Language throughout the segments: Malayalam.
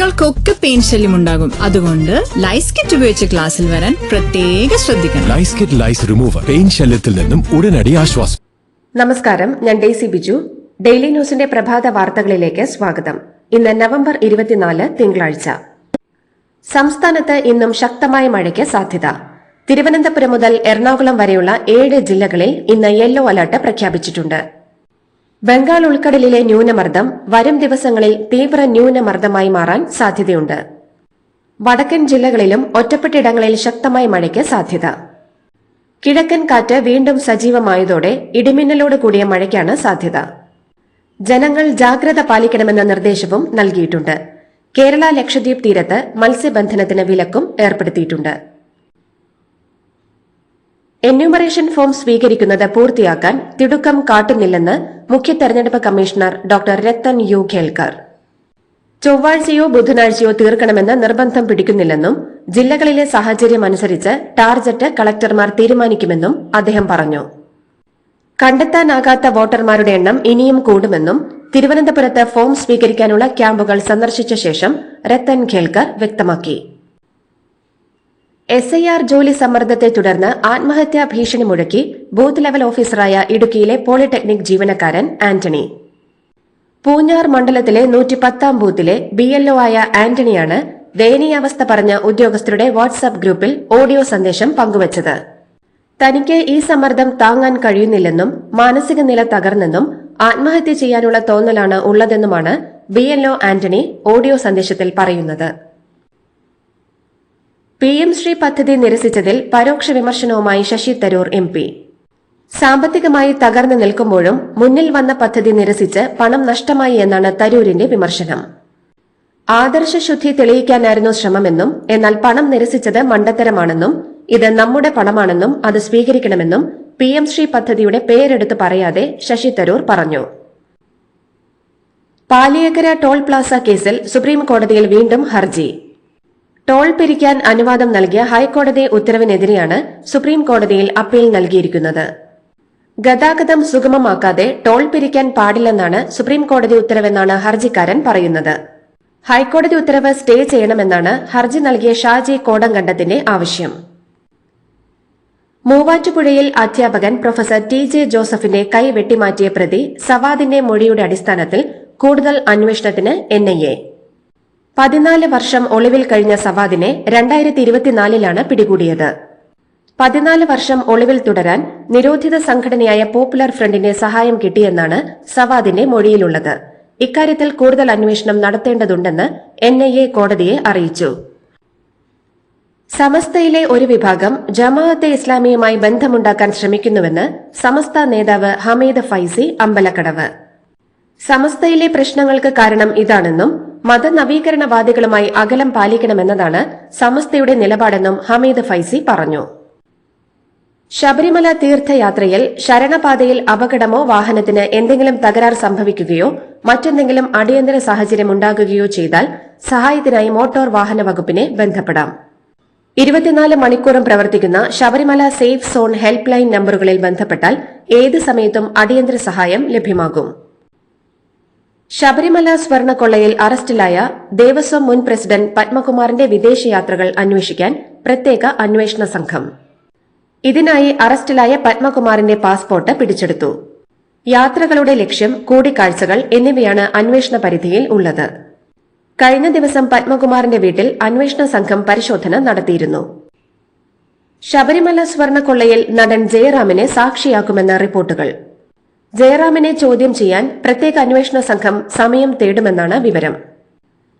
കുട്ടികൾക്കൊക്കെ പെയിൻ ശല്യം ഉണ്ടാകും. അതുകൊണ്ട് ലൈസ് കിറ്റ് ഉപയോഗിച്ച് ക്ലാസ്സിൽ വരാൻ പ്രത്യേക ശ്രദ്ധിക്കണം. Lice kit lice remover pain ശല്യത്തിൽ നിന്നും ഉടനടി ആശ്വാസം. നമസ്കാരം ഞാൻ ഡേസി ബിജു. ഡെയിലി ന്യൂസിന്റെ പ്രഭാത വാർത്തകളിലേക്ക് സ്വാഗതം. ഇന്ന് നവംബർ ഇരുപത്തിനാല് തിങ്കളാഴ്ച. സംസ്ഥാനത്ത് ഇന്നും ശക്തമായ മഴയ്ക്ക് സാധ്യത. തിരുവനന്തപുരം മുതൽ എറണാകുളം വരെയുള്ള ഏഴ് ജില്ലകളിൽ ഇന്ന് യെല്ലോ അലർട്ട് പ്രഖ്യാപിച്ചിട്ടുണ്ട്. ബംഗാൾ ഉൾക്കടലിലെ ന്യൂനമർദ്ദം വരും ദിവസങ്ങളിൽ തീവ്ര ന്യൂനമർദ്ദമായി മാറാൻ സാധ്യതയുണ്ട്. വടക്കൻ ജില്ലകളിലും ഒറ്റപ്പെട്ടിടങ്ങളിൽ ശക്തമായ മഴയ്ക്ക് സാധ്യത. കിഴക്കൻ കാറ്റ് വീണ്ടും സജീവമായതോടെ ഇടിമിന്നലോട് കൂടിയ മഴയ്ക്കാണ് സാധ്യത. ജനങ്ങൾ ജാഗ്രത പാലിക്കണമെന്ന നിർദ്ദേശവും നൽകിയിട്ടുണ്ട്. കേരള ലക്ഷദ്വീപ് തീരത്ത് മത്സ്യബന്ധനത്തിന് വിലക്കും ഏർപ്പെടുത്തിയിട്ടുണ്ട്. എന്യൂമറേഷൻ ഫോം സ്വീകരിക്കുന്നത് പൂർത്തിയാക്കാൻ തിടുക്കം കാട്ടുന്നില്ലെന്ന് മുഖ്യ തെരഞ്ഞെടുപ്പ് commissioner doctor Rathan U Kelkar. ചൊവ്വാഴ്ചയോ ബുധനാഴ്ചയോ തീർക്കണമെന്ന് നിർബന്ധം പിടിക്കുന്നില്ലെന്നും ജില്ലകളിലെ സാഹചര്യം അനുസരിച്ച് ടാർജറ്റ് കളക്ടർമാർ തീരുമാനിക്കുമെന്നും അദ്ദേഹം പറഞ്ഞു. കണ്ടെത്താനാകാത്ത വോട്ടർമാരുടെ എണ്ണം ഇനിയും കൂടുമെന്നും തിരുവനന്തപുരത്ത് ഫോം സ്വീകരിക്കാനുള്ള ക്യാമ്പുകൾ സന്ദർശിച്ച ശേഷം രത്തൻ ഖേൽക്കർ വ്യക്തമാക്കി. എസ് ഐ ആർ ജോലി സമ്മർദ്ദത്തെ തുടർന്ന് ആത്മഹത്യാ ഭീഷണി മുഴക്കി ബൂത്ത് ലെവൽ ഓഫീസറായ ഇടുക്കിയിലെ പോളിടെക്നിക് ജീവനക്കാരൻ ആന്റണി. പൂഞ്ഞാർ മണ്ഡലത്തിലെ നൂറ്റി പത്താം ബൂത്തിലെ ബി എൽഒ ആയ ആന്റണിയാണ് ദയനീയാവസ്ഥ പറഞ്ഞ ഉദ്യോഗസ്ഥരുടെ വാട്സ്ആപ്പ് ഗ്രൂപ്പിൽ ഓഡിയോ സന്ദേശം പങ്കുവച്ചത്. തനിക്ക് ഈ സമ്മർദ്ദം താങ്ങാൻ കഴിയുന്നില്ലെന്നും മാനസിക നില തകർന്നെന്നും ആത്മഹത്യ ചെയ്യാനുള്ള തോന്നലാണ് ഉള്ളതെന്നുമാണ് ബി എൽഒ ആന്റണി ഓഡിയോ സന്ദേശത്തിൽ പറയുന്നത്. പി എം ശ്രീ പദ്ധതി നിരസിച്ചതിൽ പരോക്ഷ വിമർശനവുമായി ശശി തരൂർ എം പി. സാമ്പത്തികമായി തകർന്നു നിൽക്കുമ്പോഴും മുന്നിൽ വന്ന പദ്ധതി നിരസിച്ച് പണം നഷ്ടമായി എന്നാണ് തരൂരിന്റെ വിമർശനം. ആദർശ ശുദ്ധി തെളിയിക്കാനായിരുന്നു ശ്രമമെന്നും എന്നാൽ പണം നിരസിച്ചത് മണ്ടത്തരമാണെന്നും ഇത് നമ്മുടെ പണമാണെന്നും അത് സ്വീകരിക്കണമെന്നും പി എം ശ്രീ പദ്ധതിയുടെ പേരെടുത്ത് പറയാതെ ശശി തരൂർ പറഞ്ഞു. പാലിയേക്കര ടോൾ പ്ലാസ കേസിൽ സുപ്രീം കോടതിയിൽ വീണ്ടും ഹർജി. ടോൾ പിരിക്കാൻ അനുവാദം നൽകിയ ഹൈക്കോടതി ഉത്തരവിനെതിരെയാണ് സുപ്രീം കോടതിയിൽ അപ്പീൽ നൽകിയിരിക്കുന്നത്. ഗതാഗതം സുഗമമാക്കാതെ ടോൾ പിരിക്കാൻ പാടില്ലെന്നാണ് സുപ്രീം കോടതി ഉത്തരവെന്നാണ് ഹർജിക്കാരൻ പറയുന്നത്. ഹൈക്കോടതി ഉത്തരവ് സ്റ്റേ ചെയ്യണമെന്നാണ് ഹർജി നൽകിയ ഷാജി കോടംകണ്ടത്തിന്റെ ആവശ്യം. മൂവാറ്റുപുഴയിൽ അധ്യാപകൻ പ്രൊഫസർ ടി ജെ ജോസഫിന്റെ കൈ വെട്ടിമാറ്റിയ പ്രതി സവാദിന്റെ മൊഴിയുടെ അടിസ്ഥാനത്തിൽ കൂടുതൽ അന്വേഷണത്തിന് എൻ ഐ എ പതിനാല് വർഷം ഒളിവിൽ കഴിഞ്ഞ സവാദിനെ രണ്ടായിരത്തി ഇരുപത്തിനാലിലാണ് പിടികൂടിയത്. പതിനാല് വർഷം ഒളിവിൽ തുടരാൻ നിരോധിത സംഘടനയായ പോപ്പുലർ ഫ്രണ്ടിന്റെ സഹായം കിട്ടിയെന്നാണ് സവാദിന്റെ മൊഴിയിലുള്ളത്. ഇക്കാര്യത്തിൽ കൂടുതൽ അന്വേഷണം നടത്തേണ്ടതുണ്ടെന്ന് എൻ ഐ എ കോടതിയെ അറിയിച്ചു. സമസ്തയിലെ ഒരു വിഭാഗം ജമാഅത്തെ ഇസ്ലാമിയുമായി ബന്ധമുണ്ടാക്കാൻ ശ്രമിക്കുന്നുവെന്ന് സമസ്ത നേതാവ് ഹമീദ് ഫൈസി അമ്പലക്കടവ്. സമസ്തയിലെ പ്രശ്നങ്ങൾക്ക് കാരണം ഇതാണെന്നും മതനവീകരണവാദികളുമായി അകലം പാലിക്കണമെന്നതാണ് സമസ്തയുടെ നിലപാടെന്നും ഹമീദ് ഫൈസി പറഞ്ഞു. ശബരിമല തീർത്ഥയാത്രയിൽ ശരണപാതയിൽ അപകടമോ വാഹനത്തിന് എന്തെങ്കിലും തകരാർ സംഭവിക്കുകയോ മറ്റെന്തെങ്കിലും അടിയന്തര സാഹചര്യം ഉണ്ടാകുകയോ ചെയ്താൽ സഹായത്തിനായി മോട്ടോർ വാഹന വകുപ്പിനെ ബന്ധപ്പെടാം. ഇരുപത്തിനാല് മണിക്കൂറും പ്രവർത്തിക്കുന്ന Sabarimala safe zone helpline നമ്പറുകളിൽ ബന്ധപ്പെട്ടാൽ ഏത് സമയത്തും അടിയന്തര സഹായം ലഭ്യമാകും. ശബരിമല സ്വർണക്കൊള്ളയിൽ അറസ്റ്റിലായ ദേവസ്വം മുൻ പ്രസിഡന്റ് പത്മകുമാറിന്റെ വിദേശയാത്രകൾ അന്വേഷിക്കാൻ പ്രത്യേക അന്വേഷണ സംഘം. ഇതിനായി അറസ്റ്റിലായ പത്മകുമാറിന്റെ പാസ്പോർട്ട് പിടിച്ചെടുത്തു. യാത്രകളുടെ ലക്ഷ്യം കൂടിക്കാഴ്ചകൾ എന്നിവയാണ് അന്വേഷണ പരിധിയിൽ ഉള്ളത്. കഴിഞ്ഞ ദിവസം പത്മകുമാറിന്റെ വീട്ടിൽ അന്വേഷണ സംഘം പരിശോധന നടത്തിയിരുന്നു. ശബരിമല സ്വർണക്കൊള്ളയിൽ നടൻ ജയറാമിനെ സാക്ഷിയാക്കുമെന്ന റിപ്പോർട്ടുകൾ. ജയറാമിനെ ചോദ്യം ചെയ്യാൻ പ്രത്യേക അന്വേഷണ സംഘം സമയം തേടുമെന്നാണ് വിവരം.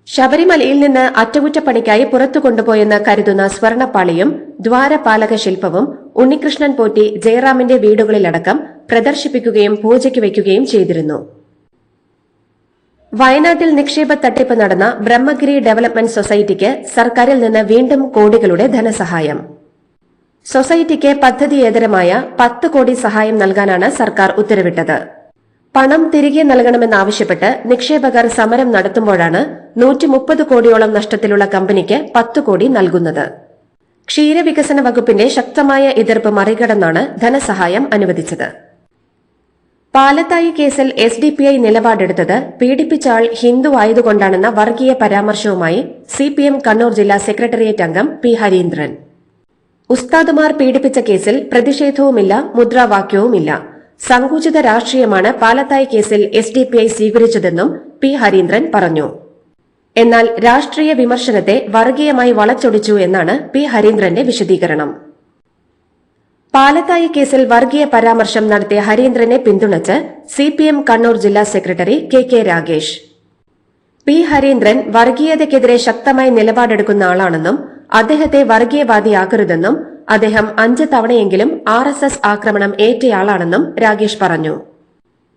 ശബരിമലയിൽ നിന്ന് അറ്റകുറ്റപ്പണിക്കായി പുറത്തു കൊണ്ടുപോയെന്ന് കരുതുന്ന സ്വർണപ്പാളിയും ദ്വാരപാലക ശില്പവും ഉണ്ണികൃഷ്ണൻ പോറ്റി ജയറാമിന്റെ വീടുകളിലടക്കം പ്രദർശിപ്പിക്കുകയും പൂജയ്ക്ക് വയ്ക്കുകയും ചെയ്തിരുന്നു. വയനാട്ടിൽ നിക്ഷേപ തട്ടിപ്പ് നടന്ന ബ്രഹ്മഗിരി ഡെവലപ്മെന്റ് സൊസൈറ്റിക്ക് സർക്കാരിൽ നിന്ന് വീണ്ടും കോടികളുടെ ധനസഹായം. സൊസൈറ്റിക്ക് പദ്ധതിയേതരമായ പത്ത് കോടി സഹായം നൽകാനാണ് സർക്കാർ ഉത്തരവിട്ടത്. പണം തിരികെ നൽകണമെന്നാവശ്യപ്പെട്ട് നിക്ഷേപകർ സമരം നടത്തുമ്പോഴാണ് നൂറ്റി മുപ്പത് കോടിയോളം നഷ്ടത്തിലുള്ള കമ്പനിക്ക് പത്ത് കോടി നൽകുന്നത്. ക്ഷീരവികസന വകുപ്പിന്റെ ശക്തമായ എതിർപ്പ് മറികടന്നാണ് ധനസഹായം അനുവദിച്ചത്. പാലത്തായി കേസിൽ എസ് ഡി പി ഐ നിലപാടെടുത്തത് പീഡിപ്പിച്ച ആൾ ഹിന്ദു ആയതുകൊണ്ടാണെന്ന വർഗീയ പരാമർശവുമായി സിപിഎം കണ്ണൂർ ജില്ലാ സെക്രട്ടേറിയറ്റ് അംഗം പി ഹരീന്ദ്രൻ. ഉസ്താദുമാർ പീഡിപ്പിച്ച കേസിൽ പ്രതിഷേധവുമില്ല മുദ്രാവാക്യവുമില്ല. സങ്കുചിത രാഷ്ട്രീയമാണ് പാലത്തായി കേസിൽ എസ് ഡി പി ഐ സ്വീകരിച്ചതെന്നും പി ഹരീന്ദ്രൻ പറഞ്ഞു. എന്നാൽ രാഷ്ട്രീയ വിമർശനത്തെ വർഗീയമായി വളച്ചൊടിച്ചു എന്നാണ് പി ഹരീന്ദ്രന്റെ വിശദീകരണം. പാലത്തായി കേസിൽ വർഗീയ പരാമർശം നടത്തിയ ഹരീന്ദ്രനെ പിന്തുണച്ച് സി പി എം കണ്ണൂർ ജില്ലാ secretary K K Ragesh P Harindran വർഗീയതയ്ക്കെതിരെ ശക്തമായി നിലപാടെടുക്കുന്ന ആളാണെന്നും അദ്ദേഹത്തെ വർഗീയവാദിയാക്കരുതെന്നും അദ്ദേഹം അഞ്ച് തവണയെങ്കിലും ആർ എസ് എസ് ആക്രമണം ഏറ്റയാളാണെന്നും രാഗേഷ് പറഞ്ഞു.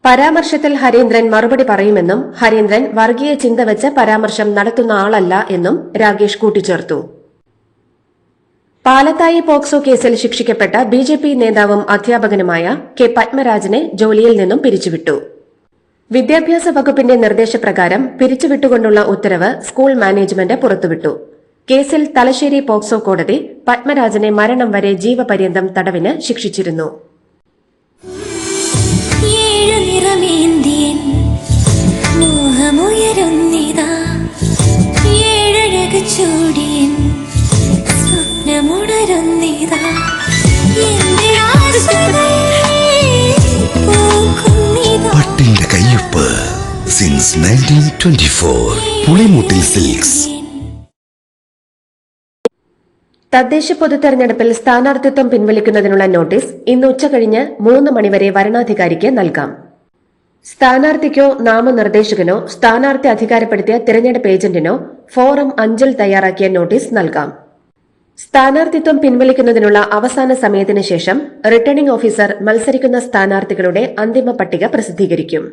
പരാമർശത്തിൽ ഹരീന്ദ്രൻ മറുപടി പറയുമെന്നും ഹരീന്ദ്രൻ വർഗീയ ചിന്ത വെച്ച് പരാമർശം നടത്തുന്ന ആളല്ല എന്നും രാഗേഷ് കൂട്ടിച്ചേർത്തു. പാലത്തായി പോക്സോ കേസിൽ ശിക്ഷിക്കപ്പെട്ട ബി ജെ പി നേതാവും അധ്യാപകനുമായ കെ പത്മരാജനെ ജോലിയിൽ നിന്നും പിരിച്ചുവിട്ടു. വിദ്യാഭ്യാസ വകുപ്പിന്റെ നിർദ്ദേശപ്രകാരം പിരിച്ചുവിട്ടുകൊണ്ടുള്ള ഉത്തരവ് സ്കൂൾ മാനേജ്മെന്റ് പുറത്തുവിട്ടു. കേസിൽ തലശ്ശേരി പോക്സോ കോടതി പത്മരാജനെ മരണം വരെ ജീവപര്യന്തം തടവിന് ശിക്ഷിച്ചിരുന്നു. പട്ടിന്റെ കയ്യൊപ്പ് since nineteen twenty four Pulimoottil silks തദ്ദേശ പൊതുതെരഞ്ഞെടുപ്പിൽ സ്ഥാനാർത്ഥിത്വം പിൻവലിക്കുന്നതിനുള്ള നോട്ടീസ് ഇന്ന് ഉച്ചകഴിഞ്ഞ് മൂന്ന് മണിവരെ വരണാധികാരിക്ക് നൽകാം. സ്ഥാനാർത്ഥിക്കോ നാമനിർദ്ദേശകനോ സ്ഥാനാർത്ഥി അധികാരപ്പെടുത്തിയ തിരഞ്ഞെടുപ്പ് ഏജന്റിനോ ഫോറം അഞ്ചിൽ തയ്യാറാക്കിയ നോട്ടീസ് നൽകാം. സ്ഥാനാർത്ഥിത്വം പിൻവലിക്കുന്നതിനുള്ള അവസാന സമയത്തിന് ശേഷം റിട്ടേണിംഗ് ഓഫീസർ മത്സരിക്കുന്ന സ്ഥാനാർത്ഥികളുടെ അന്തിമ പട്ടിക പ്രസിദ്ധീകരിക്കും.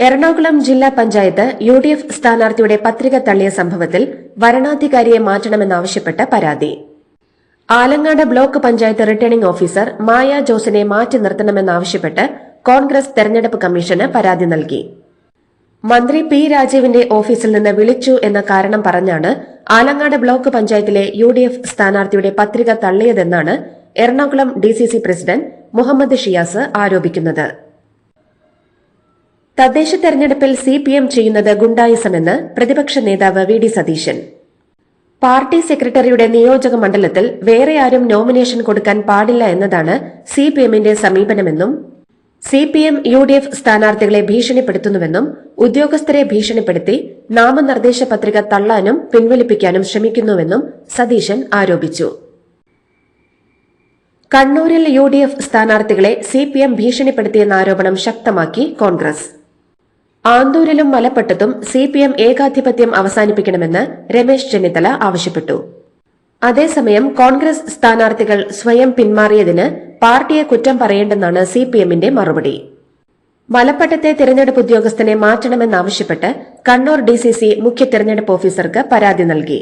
എറണാകുളം ജില്ലാ പഞ്ചായത്ത് യു ഡി എഫ് സ്ഥാനാർത്ഥിയുടെ പത്രിക തള്ളിയ സംഭവത്തിൽ വരണാധികാരിയെ മാറ്റണമെന്നാവശ്യപ്പെട്ട പരാതി. Alangad block panchayat returning officer Maya ജോസിനെ മാറ്റി നിർത്തണമെന്നാവശ്യപ്പെട്ട് കോൺഗ്രസ് തെരഞ്ഞെടുപ്പ് കമ്മീഷന് പരാതി നൽകി. മന്ത്രി പി രാജീവിന്റെ ഓഫീസിൽ നിന്ന് വിളിച്ചു എന്ന കാരണം പറഞ്ഞാണ് ആലങ്ങാട് ബ്ലോക്ക് പഞ്ചായത്തിലെ യു ഡി എഫ് സ്ഥാനാർത്ഥിയുടെ പത്രിക തള്ളിയതെന്നാണ് Ernakulam D C C president Muhammad Shiyas ആരോപിക്കുന്നത്. തദ്ദേശ തെരഞ്ഞെടുപ്പിൽ സി പി എം ചെയ്യുന്നത് ഗുണ്ടായിസമെന്ന് പ്രതിപക്ഷ നേതാവ് വി ഡി സതീശൻ. പാർട്ടി സെക്രട്ടറിയുടെ നിയോജക മണ്ഡലത്തിൽ വേറെ ആരും നോമിനേഷൻ കൊടുക്കാൻ പാടില്ല എന്നതാണ് സി പി എമ്മിന്റെ സമീപനമെന്നും C P M U D F സ്ഥാനാർത്ഥികളെ ഭീഷണിപ്പെടുത്തുന്നുവെന്നും ഉദ്യോഗസ്ഥരെ ഭീഷണിപ്പെടുത്തി നാമനിർദ്ദേശ പത്രിക തള്ളാനും പിൻവലിപ്പിക്കാനും ശ്രമിക്കുന്നുവെന്നും സതീശൻ ആരോപിച്ചു. കണ്ണൂരിൽ യു ഡി എഫ് സ്ഥാനാർത്ഥികളെ സി പി എം ഭീഷണിപ്പെടുത്തിയെന്ന ആരോപണം ശക്തമാക്കി കോൺഗ്രസ്. ആന്തൂരിലും മലപ്പട്ടത്തും സി പി എം ഏകാധിപത്യം അവസാനിപ്പിക്കണമെന്ന് രമേശ് ചെന്നിത്തല ആവശ്യപ്പെട്ടു. അതേസമയം കോൺഗ്രസ് സ്ഥാനാർത്ഥികൾ സ്വയം പിന്മാറിയതിന് പാർട്ടിയെ കുറ്റം പറയേണ്ടെന്നാണ് സി പി എമ്മിന്റെ മറുപടി. മലപ്പട്ടത്തെ തെരഞ്ഞെടുപ്പ് ഉദ്യോഗസ്ഥനെ മാറ്റണമെന്നാവശ്യപ്പെട്ട് കണ്ണൂർ ഡിസിസി മുഖ്യ തെരഞ്ഞെടുപ്പ് ഓഫീസർക്ക് പരാതി നൽകി.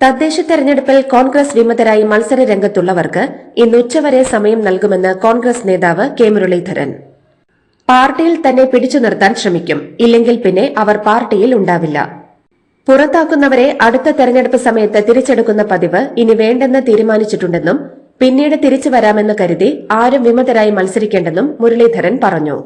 തദ്ദേശ തെരഞ്ഞെടുപ്പിൽ കോൺഗ്രസ് വിമതരായി മത്സര രംഗത്തുള്ളവർക്ക് ഇന്ന് ഉച്ചവരെ സമയം നൽകുമെന്ന് കോൺഗ്രസ് നേതാവ് കെ മുരളീധരൻ. പാർട്ടിയിൽ തന്നെ പിടിച്ചു നിർത്താൻ ശ്രമിക്കും. ഇല്ലെങ്കിൽ പിന്നെ അവർ പാർട്ടിയിൽ ഉണ്ടാവില്ല. പുറത്താക്കുന്നവരെ അടുത്ത തെരഞ്ഞെടുപ്പ് സമയത്ത് തിരിച്ചെടുക്കുന്ന പതിവ് ഇനി വേണ്ടെന്ന് തീരുമാനിച്ചിട്ടുണ്ടെന്നും പിന്നീട് തിരിച്ചു വരാമെന്ന് കരുതി ആരും വിമതരായി മത്സരിക്കേണ്ടെന്നും മുരളീധരൻ പറഞ്ഞു.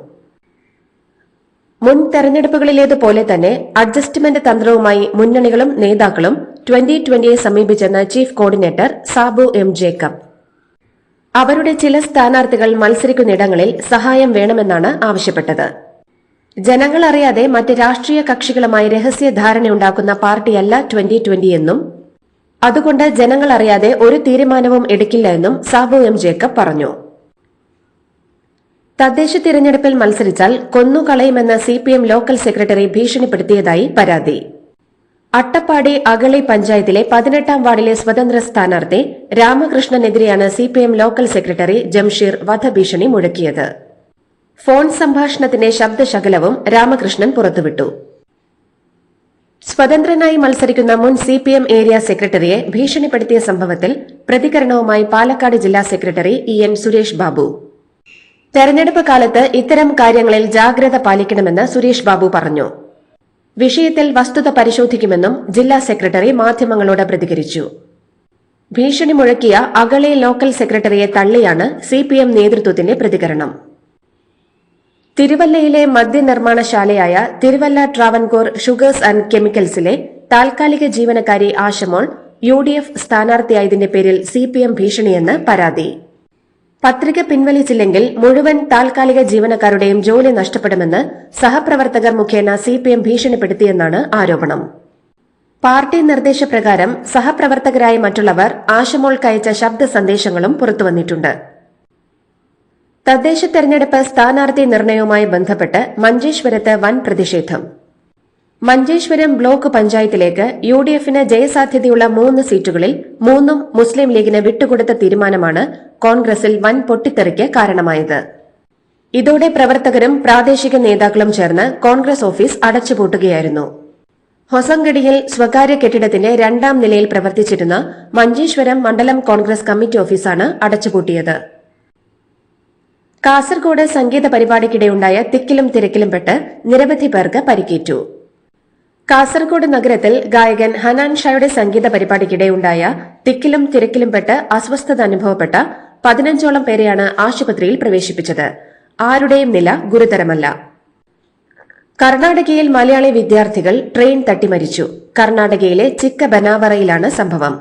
മുൻ തെരഞ്ഞെടുപ്പുകളിലേതുപോലെ തന്നെ അഡ്ജസ്റ്റ്മെന്റ് തന്ത്രവുമായി മുന്നണികളും നേതാക്കളും ട്വന്റി ട്വന്റിയെ സമീപിച്ചെന്ന് chief coordinator Sabu M Jacob. അവരുടെ ചില സ്ഥാനാർത്ഥികൾ മത്സരിക്കുന്നിടങ്ങളിൽ സഹായം വേണമെന്നാണ് ആവശ്യപ്പെട്ടത്. ജനങ്ങൾ അറിയാതെ മറ്റ് രാഷ്ട്രീയ കക്ഷികളുമായി രഹസ്യ ധാരണയുണ്ടാക്കുന്ന പാർട്ടിയല്ല ട്വന്റി ട്വന്റി എന്നും അതുകൊണ്ട് ജനങ്ങൾ അറിയാതെ ഒരു തീരുമാനവും എടുക്കില്ല എന്നും സാബു എം ജേക്കബ് പറഞ്ഞു. തദ്ദേശ തിരഞ്ഞെടുപ്പിൽ മത്സരിച്ചാൽ കൊന്നുകളയുമെന്ന് C P M local secretary ഭീഷണിപ്പെടുത്തിയതായി പരാതി. അട്ടപ്പാടി അകളി പഞ്ചായത്തിലെ പതിനെട്ടാം വാർഡിലെ സ്വതന്ത്ര സ്ഥാനാർത്ഥി രാമകൃഷ്ണനെതിരെയാണ് C P M local secretary Jamsheer വധഭീഷണി മുഴക്കിയത്. ഫോൺ സംഭാഷണത്തിന്റെ ശബ്ദശകലവും രാമകൃഷ്ണൻ പുറത്തുവിട്ടു. സ്വതന്ത്രനായി മത്സരിക്കുന്ന മുൻ സി പി എം ഏരിയ സെക്രട്ടറിയെ ഭീഷണിപ്പെടുത്തിയ സംഭവത്തിൽ പ്രതികരണവുമായി പാലക്കാട് ജില്ലാ secretary E N Suresh Babu. തെരഞ്ഞെടുപ്പ് കാലത്ത് ഇത്തരം കാര്യങ്ങളിൽ ജാഗ്രത പാലിക്കണമെന്ന് സുരേഷ് ബാബു പറഞ്ഞു. വിഷയത്തിൽ വസ്തുത പരിശോധിക്കുമെന്നും ജില്ലാ സെക്രട്ടറി മാധ്യമങ്ങളോട് പ്രതികരിച്ചു. ഭീഷണി മുഴക്കിയ അകളെ ലോക്കൽ സെക്രട്ടറിയെ തള്ളിയാണ് സി പി എം നേതൃത്വത്തിന്റെ പ്രതികരണം. തിരുവല്ലയിലെ മദ്യനിർമ്മാണശാലയായ തിരുവല്ല ട്രാവൻകൂർ ഷുഗേഴ്സ് ആൻഡ് കെമിക്കൽസിലെ താൽക്കാലിക ജീവനക്കാരി ആശമോൾ യു ഡി എഫ് സ്ഥാനാർത്ഥിയായതിന്റെ പേരിൽ സി പി എം ഭീഷണിയെന്ന് പരാതി. പത്രിക പിൻവലിച്ചില്ലെങ്കിൽ മുഴുവൻ താൽക്കാലിക ജീവനക്കാരുടെയും ജോലി നഷ്ടപ്പെടുമെന്ന് സഹപ്രവർത്തകർ മുഖേന സിപിഎം ഭീഷണിപ്പെടുത്തിയെന്നാണ് ആരോപണം. പാർട്ടി നിർദ്ദേശപ്രകാരം സഹപ്രവർത്തകരായ മറ്റുള്ളവർ ആശമോൾക്കയച്ച ശബ്ദ സന്ദേശങ്ങളും പുറത്തുവന്നിട്ടുണ്ട്. തദ്ദേശ തെരഞ്ഞെടുപ്പ് സ്ഥാനാർത്ഥി നിർണയവുമായി ബന്ധപ്പെട്ട് മഞ്ചേശ്വരത്ത് വൻ പ്രതിഷേധം. മഞ്ചേശ്വരം ബ്ലോക്ക് പഞ്ചായത്തിലേക്ക് യു ഡി എഫിന് ജയസാധ്യതയുള്ള മൂന്ന് സീറ്റുകളിൽ മൂന്നും മുസ്ലിം ലീഗിന് വിട്ടുകൊടുത്ത തീരുമാനമാണ് കോൺഗ്രസിൽ വൻ പൊട്ടിത്തെറിക്ക് കാരണമായത്. ഇതോടെ പ്രവർത്തകരും പ്രാദേശിക നേതാക്കളും ചേർന്ന് കോൺഗ്രസ് ഓഫീസ് അടച്ചുപൂട്ടുകയായിരുന്നു. ഹൊസങ്കടിയിൽ സ്വകാര്യ കെട്ടിടത്തിന്റെ രണ്ടാം നിലയിൽ പ്രവർത്തിച്ചിരുന്ന മഞ്ചേശ്വരം മണ്ഡലം കോൺഗ്രസ് കമ്മിറ്റി ഓഫീസാണ് അടച്ചുപൂട്ടിയത്. കാസർഗോഡ് സംഗീത പരിപാടിക്കിടെയുണ്ടായ തിക്കിലും തിരക്കിലും പെട്ട് നിരവധി പേർക്ക് പരിക്കേറ്റു. കാസർഗോഡ് നഗരത്തിൽ ഗായകൻ ഹനാൻ ഷായുടെ സംഗീത പരിപാടിക്കിടെയുണ്ടായ തിക്കിലും തിരക്കിലും പെട്ട് അസ്വസ്ഥത അനുഭവപ്പെട്ട പതിനഞ്ചോളം പേരെയാണ് ആശുപത്രിയിൽ പ്രവേശിപ്പിച്ചത്. ആരുടെയും നില ഗുരുതരമല്ല. കർണാടകയിൽ മലയാളി വിദ്യാർത്ഥികൾ ട്രെയിൻ തട്ടി മരിച്ചു കർണാടകയിലെ ചിക്ക ബനാവറയിലാണ് സംഭവം.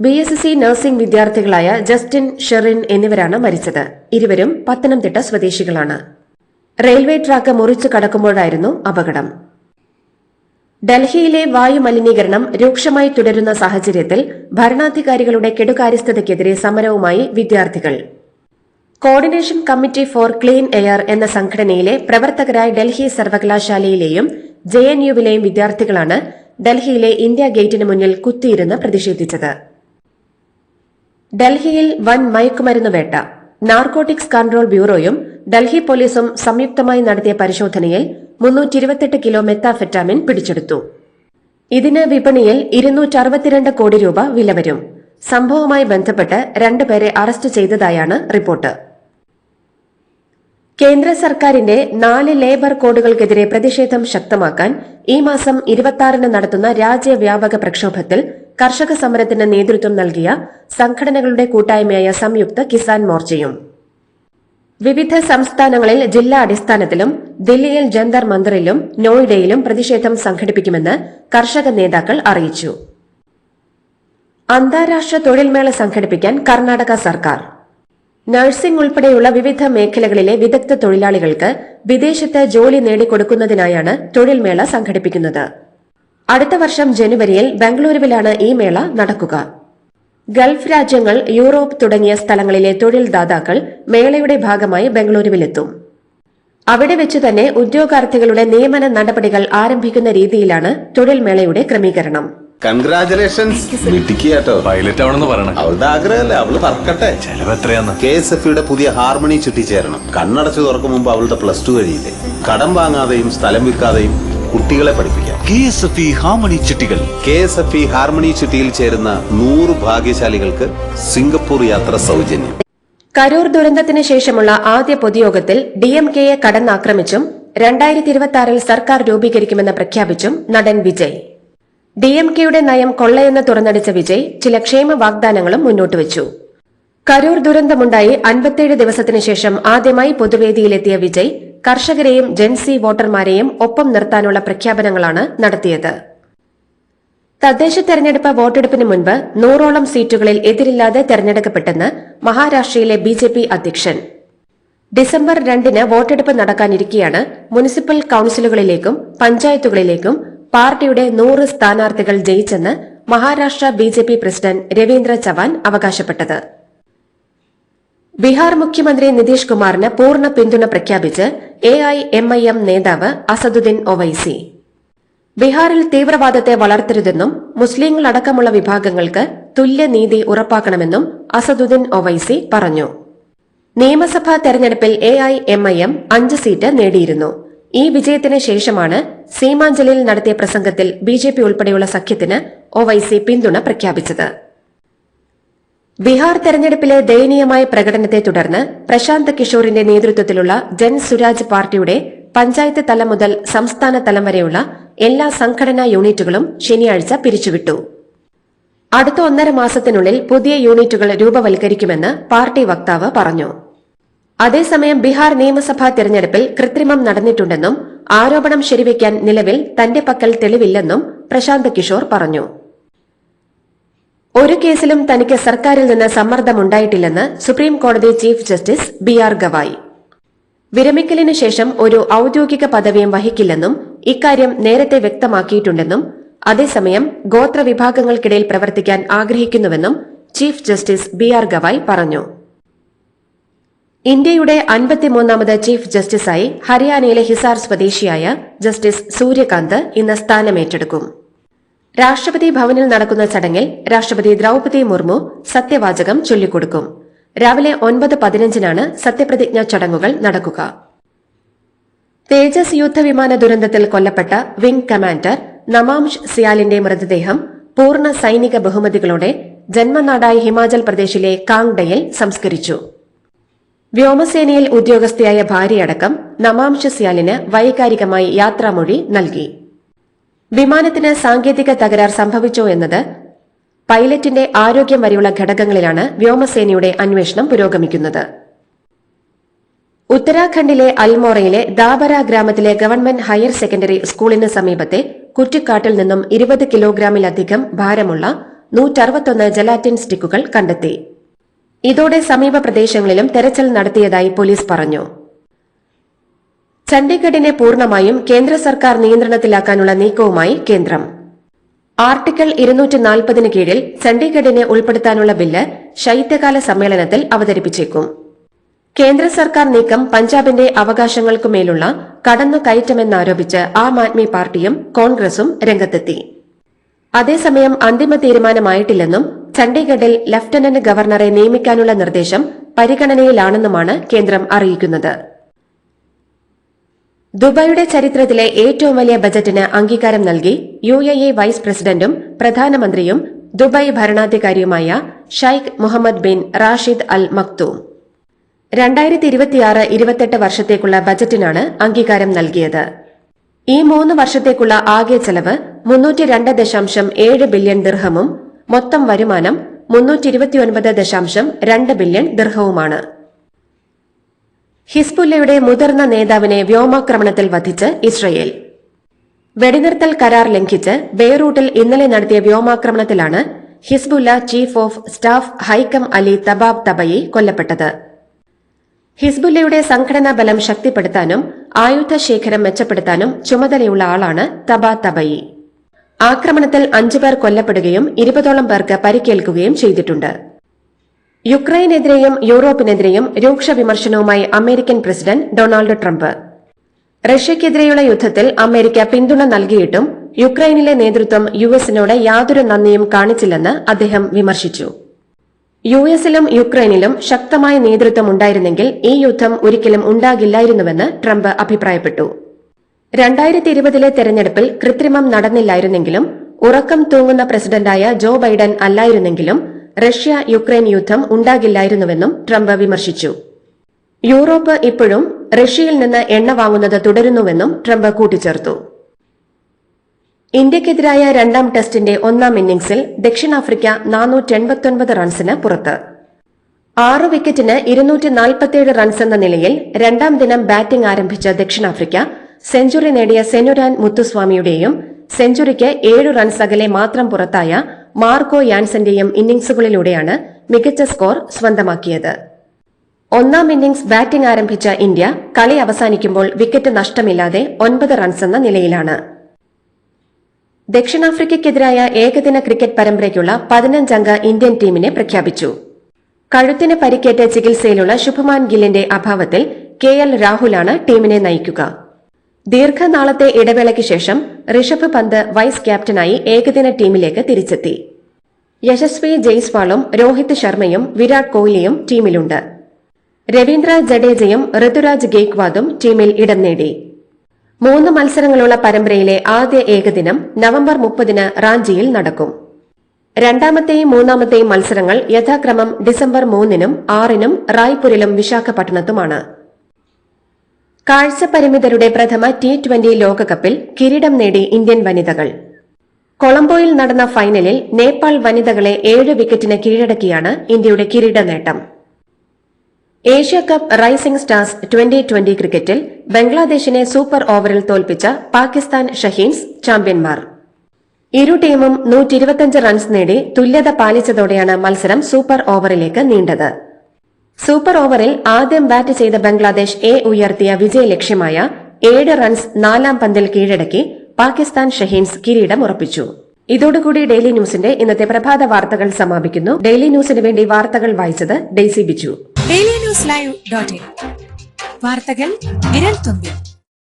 ബി എസ് സി നഴ്സിംഗ് വിദ്യാർത്ഥികളായ ജസ്റ്റിൻ ഷെറിൻ എന്നിവരാണ് മരിച്ചത്. ഇരുവരും പത്തനംതിട്ട സ്വദേശികളാണ്. റെയിൽവേ ട്രാക്ക് മുറിച്ചു കടക്കുമ്പോഴായിരുന്നു അപകടം. ഡൽഹിയിലെ വായു മലിനീകരണം രൂക്ഷമായി തുടരുന്ന സാഹചര്യത്തിൽ ഭരണാധികാരികളുടെ കെടുകാര്യസ്ഥതയ്ക്കെതിരെ സമരവുമായി വിദ്യാർത്ഥികൾ. Coordination committee for clean air എന്ന സംഘടനയിലെ പ്രവർത്തകരായ ഡൽഹി സർവകലാശാലയിലെയും ജെ എൻ യുവിലെയും വിദ്യാർത്ഥികളാണ് ഡൽഹിയിലെ ഇന്ത്യ ഗേറ്റിന് മുന്നിൽ കുത്തിയിരുന്ന് പ്രതിഷേധിച്ചത്. ഡൽഹിയിൽ വൻ മയക്കുമരുന്ന് വേട്ട. നാർക്കോട്ടിക്സ് കൺട്രോൾ ബ്യൂറോയും ഡൽഹി പോലീസും സംയുക്തമായി നടത്തിയ പരിശോധനയിൽ മുന്നൂറ്റി ഇരുപത്തെട്ട് കിലോ മെത്താഫെറ്റാമിൻ പിടിച്ചെടുത്തു. ഇതിന് വിപണിയിൽ ഇരുന്നൂറ്റി അറുപത്തിരണ്ട് കോടി രൂപ വില വരും. സംഭവവുമായി ബന്ധപ്പെട്ട് രണ്ടുപേരെ അറസ്റ്റ് ചെയ്തതായാണ് റിപ്പോർട്ട്. കേന്ദ്ര സർക്കാരിന്റെ നാല് ലേബർ കോഡുകൾക്കെതിരെ പ്രതിഷേധം ശക്തമാക്കാൻ ഈ മാസം ഇരുപത്തിയാറിന് നടത്തുന്ന രാജ്യവ്യാപക പ്രക്ഷോഭത്തിൽ കർഷക സമരത്തിന് നേതൃത്വം നൽകിയ സംഘടനകളുടെ കൂട്ടായ്മയായ സംയുക്ത കിസാൻ മോർച്ചയും. വിവിധ സംസ്ഥാനങ്ങളിൽ ജില്ലാ അടിസ്ഥാനത്തിലും ദില്ലിയിൽ ജന്തർ മന്ദിറിലും നോയിഡയിലും പ്രതിഷേധം സംഘടിപ്പിക്കുമെന്ന് കർഷക നേതാക്കൾ അറിയിച്ചു. അന്താരാഷ്ട്ര തൊഴിൽമേള സംഘടിപ്പിക്കാൻ കർണാടക സർക്കാർ. നഴ്സിംഗ് ഉൾപ്പെടെയുള്ള വിവിധ മേഖലകളിലെ വിദഗ്ധ തൊഴിലാളികൾക്ക് വിദേശത്ത് ജോലി നേടിക്കൊടുക്കുന്നതിനായാണ് തൊഴിൽമേള സംഘടിപ്പിക്കുന്നത്. അടുത്ത വർഷം ജനുവരിയിൽ ബംഗളൂരുവിലാണ് ഈ മേള നടക്കുക. ഗൾഫ് രാജ്യങ്ങൾ യൂറോപ്പ് തുടങ്ങിയ സ്ഥലങ്ങളിലെ തൊഴിൽദാതാക്കൾ മേളയുടെ ഭാഗമായി ബംഗളൂരുവിലെത്തും. അവിടെ വെച്ച് തന്നെ ഉദ്യോഗാർത്ഥികളുടെ നിയമന നടപടികൾ ആരംഭിക്കുന്ന രീതിയിലാണ് തൊഴിൽ മേളയുടെ ക്രമീകരണം. കൺഗ്രാചുലേഷൻസ് മിടുക്കിയാട്ടോ പൈലറ്റ് ആവണമെന്ന് പറയണം. അവളുടെ ആഗ്രഹമല്ലേ? അവൾ പറക്കട്ടെ. ചെലവ് എത്രയാന്ന്? കെ എസ് എഫ് യുടെ പുതിയ ഹാർമണി ചുറ്റിച്ചേരണം. കണ്ണടച്ചു തുറക്കും മുമ്പ് അവളുടെ പ്ലസ് ടു കഴിയില്ലേ? കടം വാങ്ങാതെയും സ്ഥലം വിൽക്കാതെയും കുട്ടികളെ പഠിപ്പിക്കാം. K S F E harmony ചിട്ടികൾ. K S F E harmony ചിട്ടിയിൽ ചേരുന്ന നൂറ് ഭാഗ്യശാലികൾക്ക് സിംഗപ്പൂർ യാത്ര സൗജന്യം. കരൂർ ദുരന്തത്തിന് ശേഷമുള്ള ആദ്യ പൊതുയോഗത്തിൽ ഡി എം കെയെ കടന്നാക്രമിച്ചും രണ്ടായിരത്തി ഇരുപത്തി ആറിൽ സർക്കാർ രൂപീകരിക്കുമെന്ന് പ്രഖ്യാപിച്ചും നടൻ വിജയ്. ഡി എം കെയുടെ നയം കൊള്ളയെന്ന് തുറന്നടിച്ച വിജയ് ചില ക്ഷേമ വാഗ്ദാനങ്ങളും മുന്നോട്ട് വെച്ചു. കരൂർ ദുരന്തമുണ്ടായി അൻപത്തിയേഴ് ദിവസത്തിനു ശേഷം ആദ്യമായി പൊതുവേദിയിലെത്തിയ വിജയ് കർഷകരെയും ജെൻസി വോട്ടർമാരെയും ഒപ്പം നിർത്താനുള്ള പ്രഖ്യാപനങ്ങളാണ് നടത്തിയത്. തദ്ദേശ തെരഞ്ഞെടുപ്പ് വോട്ടെടുപ്പിന് മുൻപ് നൂറോളം സീറ്റുകളിൽ എതിരില്ലാതെ തെരഞ്ഞെടുക്കപ്പെട്ടെന്ന് മഹാരാഷ്ട്രയിലെ ബിജെപി അധ്യക്ഷൻ. ഡിസംബർ രണ്ടിന് വോട്ടെടുപ്പ് നടക്കാനിരിക്കെയാണ് മുനിസിപ്പൽ കൌൺസിലുകളിലേക്കും പഞ്ചായത്തുകളിലേക്കും പാർട്ടിയുടെ നൂറ് സ്ഥാനാർത്ഥികൾ ജയിച്ചെന്ന് മഹാരാഷ്ട്ര ബിജെപി പ്രസിഡന്റ് രവീന്ദ്ര ചവാൻ അവകാശപ്പെട്ടത്. ബീഹാർ മുഖ്യമന്ത്രി നിതീഷ് കുമാറിന് പൂർണ പിന്തുണ പ്രഖ്യാപിച്ച് A I M I M നേതാവ് അസദുദ്ദീൻ ഒവൈസി. ബീഹാറിൽ തീവ്രവാദത്തെ വളർത്തരുതെന്നും മുസ്ലിങ്ങളടക്കമുള്ള വിഭാഗങ്ങൾക്ക് തുല്യനീതി ഉറപ്പാക്കണമെന്നും അസദുദ്ദീൻ ഒവൈസി പറഞ്ഞു. നിയമസഭാ തെരഞ്ഞെടുപ്പിൽ A I M I M അഞ്ച് സീറ്റ് നേടിയിരുന്നു. ഈ വിജയത്തിന് ശേഷമാണ് സീമാഞ്ചലിൽ നടത്തിയ പ്രസംഗത്തിൽ ബിജെപി ഉൾപ്പെടെയുള്ള സഖ്യത്തിന് ഒവൈസി പിന്തുണ പ്രഖ്യാപിച്ചത്. ബീഹാർ തെരഞ്ഞെടുപ്പിലെ ദയനീയമായ പ്രകടനത്തെ തുടർന്ന് പ്രശാന്ത് കിഷോറിന്റെ നേതൃത്വത്തിലുള്ള ജൻ സുരാജ് പാർട്ടിയുടെ പഞ്ചായത്ത് തലം മുതൽ സംസ്ഥാന തലം വരെയുള്ള എല്ലാ സംഘടനാ യൂണിറ്റുകളും ശനിയാഴ്ച പിരിച്ചുവിട്ടു. അടുത്ത ഒന്നര മാസത്തിനുള്ളിൽ പുതിയ യൂണിറ്റുകൾ രൂപവൽക്കരിക്കുമെന്ന് പാർട്ടി വക്താവ് പറഞ്ഞു. അതേസമയം ബിഹാർ നിയമസഭാ തെരഞ്ഞെടുപ്പിൽ കൃത്രിമം നടന്നിട്ടുണ്ടെന്നും ആരോപണം ശരിവയ്ക്കാൻ നിലവിൽ തന്റെ പക്കൽ തെളിവില്ലെന്നും പ്രശാന്ത് കിഷോർ പറഞ്ഞു. ഒരു കേസിലും തനിക്ക് സർക്കാരിൽ നിന്ന് സമ്മർദ്ദമുണ്ടായിട്ടില്ലെന്ന് സുപ്രീം കോടതി chief justice B R Gavai. വിരമിക്കലിന് ശേഷം ഒരു ഔദ്യോഗിക പദവിയും വഹിക്കില്ലെന്നും ഇക്കാര്യം നേരത്തെ വ്യക്തമാക്കിയിട്ടുണ്ടെന്നും അതേസമയം ഗോത്രവിഭാഗങ്ങൾക്കിടയിൽ പ്രവർത്തിക്കാൻ ആഗ്രഹിക്കുന്നുവെന്നും chief justice B R Gavai പറഞ്ഞു. ഇന്ത്യയുടെ അൻപത്തിമൂന്നാമത് ചീഫ് ജസ്റ്റിസായി ഹരിയാനയിലെ ഹിസാർ സ്വദേശിയായ ജസ്റ്റിസ് സൂര്യകാന്ത് ഇന്ന് സ്ഥാനമേറ്റെടുക്കും. രാഷ്ട്രപതി ഭവനിൽ നടക്കുന്ന ചടങ്ങിൽ രാഷ്ട്രപതി ദ്രൌപതി മുർമു സത്യവാചകം ചൊല്ലിക്കൊടുക്കും. രാവിലെ ഒൻപത് പതിനഞ്ചിനാണ് സത്യപ്രതിജ്ഞാ ചടങ്ങുകൾ നടക്കുക. തേജസ് യുദ്ധവിമാന ദുരന്തത്തിൽ കൊല്ലപ്പെട്ട വിംഗ് കമാൻഡർ നമാംഷ് സിയാലിന്റെ മൃതദേഹം പൂർണ സൈനിക ബഹുമതികളോടെ ജന്മനാടായ ഹിമാചൽ പ്രദേശിലെ കാങ്ഡയിൽ സംസ്കരിച്ചു. വ്യോമസേനയിൽ ഉദ്യോഗസ്ഥയായ ഭാര്യയടക്കം നമാംഷ് സിയാലിന് വൈകാരികമായി യാത്രാമൊഴി നൽകി. വിമാനത്തിന് സാങ്കേതിക തകരാർ സംഭവിച്ചോ എന്നത് പൈലറ്റിന്റെ ആരോഗ്യം വരെയുള്ള ഘടകങ്ങളിലാണ് വ്യോമസേനയുടെ അന്വേഷണം പുരോഗമിക്കുന്നത്. ഉത്തരാഖണ്ഡിലെ അൽമോറയിലെ ദാബര ഗ്രാമത്തിലെ ഗവൺമെന്റ് ഹയർ സെക്കൻഡറി സ്കൂളിന് സമീപത്തെ കുറ്റിക്കാട്ടിൽ നിന്നും ഇരുപത് കിലോഗ്രാമിലധികം ഭാരമുള്ള നൂറ്ററുപത്തൊന്ന് ജലാറ്റിൻ സ്റ്റിക്കുകൾ കണ്ടെത്തി. ഇതോടെ സമീപ പ്രദേശങ്ങളിലും തെരച്ചിൽ നടത്തിയതായി പോലീസ് പറഞ്ഞു. ചണ്ഡീഗഡിനെ പൂർണമായും കേന്ദ്ര സർക്കാർ നിയന്ത്രണത്തിലാക്കാനുള്ള നീക്കവുമായി കേന്ദ്രം. ആർട്ടിക്കിൾ ഇരുന്നൂറ്റി നാൽപ്പതിന് കീഴിൽ ചണ്ഡീഗഡിനെ ഉൾപ്പെടുത്താനുള്ള ബില്ല് ശൈത്യകാല സമ്മേളനത്തിൽ അവതരിപ്പിച്ചേക്കും. കേന്ദ്ര സർക്കാർ നീക്കം പഞ്ചാബിന്റെ അവകാശങ്ങൾക്കുമേലുള്ള കടന്നു കയറ്റമെന്നാരോപിച്ച് ആം ആദ്മി പാർട്ടിയും കോൺഗ്രസും രംഗത്തെത്തി. അതേസമയം അന്തിമ തീരുമാനമായിട്ടില്ലെന്നും ചണ്ഡീഗഡിൽ ലഫ്റ്റനന്റ് ഗവർണറെ നിയമിക്കാനുള്ള നിർദ്ദേശം പരിഗണനയിലാണെന്നുമാണ് കേന്ദ്രം അറിയിക്കുന്നത്. ദുബായിയുടെ ചരിത്രത്തിലെ ഏറ്റവും വലിയ ബജറ്റിന് അംഗീകാരം നൽകി യു എ ഇ വൈസ് പ്രസിഡന്റും പ്രധാനമന്ത്രിയും Dubai ഭരണാധികാരിയുമായ Sheikh Mohammed bin Rashid Al Maktoum. രണ്ടായിരത്തി ഇരുപത്തിയാറ് ഇരുപത്തെട്ട് വർഷത്തേക്കുള്ള ബജറ്റിനാണ് അംഗീകാരം നൽകിയത്. ഈ മൂന്ന് വർഷത്തേക്കുള്ള ആകെ ചെലവ് മുന്നൂറ്റി രണ്ട് ദശാംശം ഏഴ് ബില്യൺ ദിർഹമും മൊത്തം വരുമാനം മുന്നൂറ്റി ഇരുപത്തിയൊൻപത് ദശാംശം രണ്ട് ബില്യൺ ദിർഹവുമാണ്. ഹിസ്ബുല്ലയുടെ മുതിർന്ന നേതാവിനെ വ്യോമാക്രമണത്തിൽ വധിച്ച് ഇസ്രയേൽ. വെടിനിർത്തൽ കരാർ ലംഘിച്ച് ബെയ്റൂട്ടിൽ ഇന്നലെ നടത്തിയ വ്യോമാക്രമണത്തിലാണ് Hezbollah chief of staff Haytham Ali Tabatabai കൊല്ലപ്പെട്ടത്. ഹിസ്ബുല്ലയുടെ സംഘടനാ ബലം ശക്തിപ്പെടുത്താനും ആയുധശേഖരം മെച്ചപ്പെടുത്താനും ചുമതലയുള്ള ആളാണ് തബ തബയി. ആക്രമണത്തിൽ അഞ്ചുപേർ കൊല്ലപ്പെടുകയും ഇരുപതോളം പേർക്ക് പരിക്കേൽക്കുകയും ചെയ്തിട്ടുണ്ട്. യുക്രൈനെതിരെയും യൂറോപ്പിനെതിരെയും രൂക്ഷ വിമർശനവുമായി അമേരിക്കൻ പ്രസിഡന്റ് ഡൊണാൾഡ് ട്രംപ്. റഷ്യയ്ക്കെതിരെയുള്ള യുദ്ധത്തിൽ അമേരിക്ക പിന്തുണ നൽകിയിട്ടും യുക്രൈനിലെ നേതൃത്വം യു എസിനോട് യാതൊരു നന്ദിയും കാണിച്ചില്ലെന്ന് അദ്ദേഹം വിമർശിച്ചു. യു എസിലും യുക്രൈനിലും ശക്തമായ നേതൃത്വം ഉണ്ടായിരുന്നെങ്കിൽ ഈ യുദ്ധം ഒരിക്കലും ഉണ്ടാകില്ലായിരുന്നുവെന്ന് ട്രംപ് അഭിപ്രായപ്പെട്ടു. രണ്ടായിരത്തി ഇരുപതിലെ തെരഞ്ഞെടുപ്പിൽ കൃത്രിമം നടന്നില്ലായിരുന്നെങ്കിലും ഉറക്കം തൂങ്ങുന്ന പ്രസിഡന്റായ ജോ ബൈഡൻ അല്ലായിരുന്നെങ്കിലും റഷ്യ യുക്രൈൻ യുദ്ധം ഉണ്ടാകില്ലായിരുന്നുവെന്നും ട്രംപ് വിമർശിച്ചു. യൂറോപ്പ് ഇപ്പോഴും റഷ്യയിൽ നിന്ന് എണ്ണ വാങ്ങുന്നത് തുടരുന്നുവെന്നും ട്രംപ് കൂട്ടിച്ചേർത്തു. ഇന്ത്യക്കെതിരായ രണ്ടാം ടെസ്റ്റിന്റെ ഒന്നാം ഇന്നിംഗ്സിൽ ദക്ഷിണാഫ്രിക്ക നാനൂറ്റെൺപത്തൊൻപത് റൺസിന് പുറത്ത്. ആറ് വിക്കറ്റിന് ഇരുന്നൂറ്റി നാൽപ്പത്തിയേഴ് റൺസ് എന്ന നിലയിൽ രണ്ടാം ദിനം ബാറ്റിംഗ് ആരംഭിച്ച ദക്ഷിണാഫ്രിക്ക സെഞ്ചുറി നേടിയ സെനുരാൻ മുത്തുസ്വാമിയുടെയും സെഞ്ചുറിക്ക് ഏഴു റൺസ് അകലെ മാത്രം പുറത്തായ മാർക്കോ യാൻസന്റെയും ഇന്നിംഗ്സുകളിലൂടെയാണ് മികച്ച സ്കോർ സ്വന്തമാക്കിയത്. ഒന്നാം ഇന്നിംഗ്സ് ബാറ്റിംഗ് ആരംഭിച്ച ഇന്ത്യ കളി അവസാനിക്കുമ്പോൾ വിക്കറ്റ് നഷ്ടമില്ലാതെ ഒൻപത് റൺസ് എന്ന നിലയിലാണ്. ദക്ഷിണാഫ്രിക്കയ്ക്കെതിരായ ഏകദിന ക്രിക്കറ്റ് പരമ്പരയ്ക്കുള്ള പതിനഞ്ചംഗ ഇന്ത്യൻ ടീമിനെ പ്രഖ്യാപിച്ചു. കഴുത്തിന് പരിക്കേറ്റ ചികിത്സയിലുള്ള ശുഭമാൻ ഗില്ലിന്റെ അഭാവത്തിൽ കെ എൽ രാഹുലാണ് ടീമിനെ നയിക്കുക. ദീർഘനാളത്തെ ഇടവേളയ്ക്ക് ശേഷം ഋഷഭ് പന്ത് വൈസ് ക്യാപ്റ്റനായി ഏകദിന ടീമിലേക്ക് തിരിച്ചെത്തി. യശസ്വി ജയ്സ്വാളും രോഹിത് ശർമ്മയും വിരാട് കോഹ്ലിയും ടീമിലുണ്ട്. രവീന്ദ്ര ജഡേജയും ഋതുരാജ് ഗെയ്ക്വാദും ടീമിൽ ഇടം നേടി. മൂന്ന് മത്സരങ്ങളുള്ള പരമ്പരയിലെ ആദ്യ ഏകദിനം നവംബർ മുപ്പതിന് റാഞ്ചിയിൽ നടക്കും. രണ്ടാമത്തെയും മൂന്നാമത്തെയും മത്സരങ്ങൾ യഥാക്രമം ഡിസംബർ മൂന്നിനും ആറിനും റായ്പൂരിലും വിശാഖപട്ടണത്തുമാണ്. കാഴ്ചപരിമിതരുടെ പ്രഥമ ടി ട്വന്റി ലോകകപ്പിൽ കിരീടം നേടി ഇന്ത്യൻ വനിതകൾ. കൊളംബോയിൽ നടന്ന ഫൈനലിൽ നേപ്പാൾ വനിതകളെ ഏഴ് വിക്കറ്റിന് കീഴടക്കിയാണ് ഇന്ത്യയുടെ കിരീട നേട്ടം. Asia cup rising stars twenty twenty ക്രിക്കറ്റിൽ ബംഗ്ലാദേശിനെ സൂപ്പർ ഓവറിൽ തോൽപ്പിച്ച പാകിസ്ഥാൻ ഷഹീൻസ് ചാമ്പ്യന്മാർ. ഇരു ടീമും നൂറ്റി ഇരുപത്തിയഞ്ച് റൺസ് നേടി തുല്യത പാലിച്ചതോടെയാണ് മത്സരം സൂപ്പർ ഓവറിലേക്ക് നീണ്ടത്. സൂപ്പർ ഓവറിൽ ആദ്യം ബാറ്റ് ചെയ്ത ബംഗ്ലാദേശ് എ ഉയർത്തിയ വിജയ ലക്ഷ്യമായ ഏഴ് റൺസ് നാലാം പന്തിൽ കീഴടക്കി പാകിസ്ഥാൻ ഷഹീൻസ് കിരീടം ഉറപ്പിച്ചു. ഇതോടുകൂടി ഡെയിലി ന്യൂസിന്റെ ഇന്നത്തെ പ്രഭാത വാർത്തകൾ സമാപിക്കുന്നു. ഡെയിലി ന്യൂസിന് വേണ്ടി വാർത്തകൾ വായിച്ചത് Daisy Biju. Daily news live dot വാർത്തകൾ വിരൽ തുമ്പിൽ.